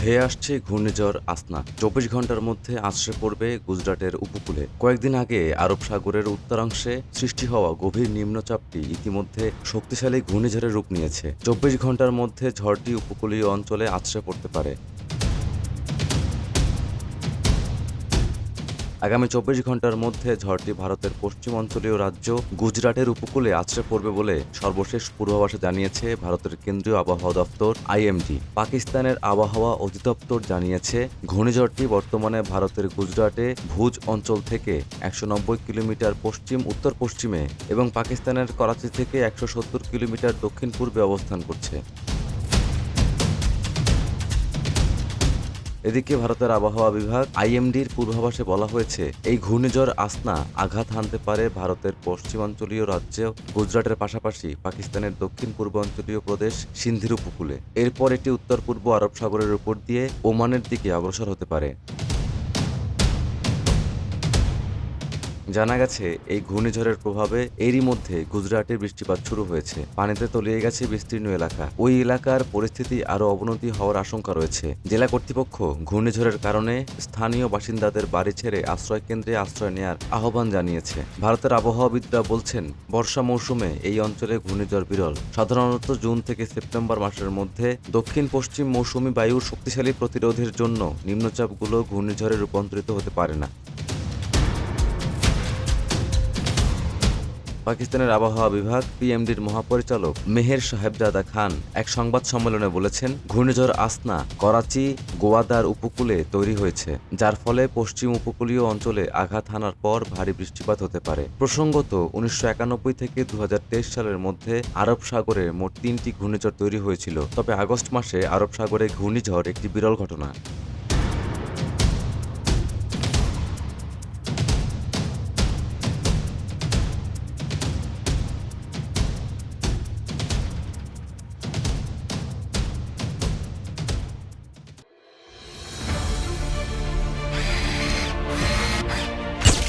ধেয়ে আসছে ঘূর্ণিঝড় আসনা। চব্বিশ ঘণ্টার মধ্যে আশ্রে পড়বে গুজরাটের উপকূলে। কয়েকদিন আগে আরব সাগরের উত্তরাংশে সৃষ্টি হওয়া গভীর নিম্নচাপটি ইতিমধ্যে শক্তিশালী ঘূর্ণিঝড়ের রূপ নিয়েছে। চব্বিশ ঘণ্টার মধ্যে ঝড়টি উপকূলীয় অঞ্চলে আশ্রে পড়তে পারে। আগামী চব্বিশ ঘণ্টার মধ্যে ঝড়টি ভারতের পশ্চিম অঞ্চলীয় রাজ্য গুজরাটের উপকূলে আছড়ে পড়বে বলে সর্বশেষ পূর্বাভাসে জানিয়েছে ভারতের কেন্দ্রীয় আবহাওয়া দপ্তর আইএমডি। পাকিস্তানের আবহাওয়া অধিদপ্তর জানিয়েছে, ঘূর্ণিঝড়টি বর্তমানে ভারতের গুজরাটে ভুজ অঞ্চল থেকে একশো নব্বই কিলোমিটার পশ্চিম উত্তর পশ্চিমে এবং পাকিস্তানের করাচি থেকে একশো সত্তর কিলোমিটার দক্ষিণ পূর্বে অবস্থান করছে। এদিকে ভারতের আবহাওয়া বিভাগ, আইএমডির পূর্বাভাসে বলা হয়েছে, এই ঘূর্ণিঝড় আসনা আঘাত হানতে পারে ভারতের পশ্চিমাঞ্চলীয় রাজ্য। গুজরাটের পাশাপাশি পাকিস্তানের দক্ষিণ পূর্বাঞ্চলীয় প্রদেশ সিন্ধির উপকূলে এরপর এটি উত্তর পূর্ব আরব সাগরের উপর দিয়ে ওমানের দিকে অগ্রসর হতে পারে। জানা গেছে, এই ঘূর্ণিঝড়ের প্রভাবে এরই মধ্যে গুজরাটে বৃষ্টিপাত শুরু হয়েছে। পানিতে তলিয়ে গেছে বিস্তীর্ণ এলাকা। ওই এলাকার পরিস্থিতি আরও অবনতি হওয়ার আশঙ্কা রয়েছে। জেলা কর্তৃপক্ষ ঘূর্ণিঝড়ের কারণে স্থানীয় বাসিন্দাদের বাড়ি ছেড়ে আশ্রয় কেন্দ্রে আশ্রয় নেয়ার আহ্বান জানিয়েছে। ভারতের আবহাওয়াবিদরা বলছেন, বর্ষা মৌসুমে এই অঞ্চলে ঘূর্ণিঝড় বিরল। সাধারণত জুন থেকে সেপ্টেম্বর মাসের মধ্যে দক্ষিণ পশ্চিম মৌসুমি বায়ুর শক্তিশালী প্রতিরোধের জন্য নিম্নচাপগুলো ঘূর্ণিঝড়ে রূপান্তরিত হতে পারে না। পাকিস্তানের আবহাওয়া বিভাগ পিএমডির মহাপরিচালক মেহের সাহেবজাদা খান এক সংবাদ সম্মেলনে বলেছেন, ঘূর্ণিঝড় আসনা, করাচি, গোয়াদার উপকূলে তৈরি হয়েছে, যার ফলে পশ্চিম উপকূলীয় অঞ্চলে আঘাত হানার পর ভারী বৃষ্টিপাত হতে পারে। প্রসঙ্গত, উনিশশো একানব্বই থেকে দু হাজার তেইশ সালের মধ্যে আরব সাগরে মোট তিনটি ঘূর্ণিঝড় তৈরি হয়েছিল, তবে আগস্ট মাসে আরব সাগরে ঘূর্ণিঝড় একটি বিরল ঘটনা।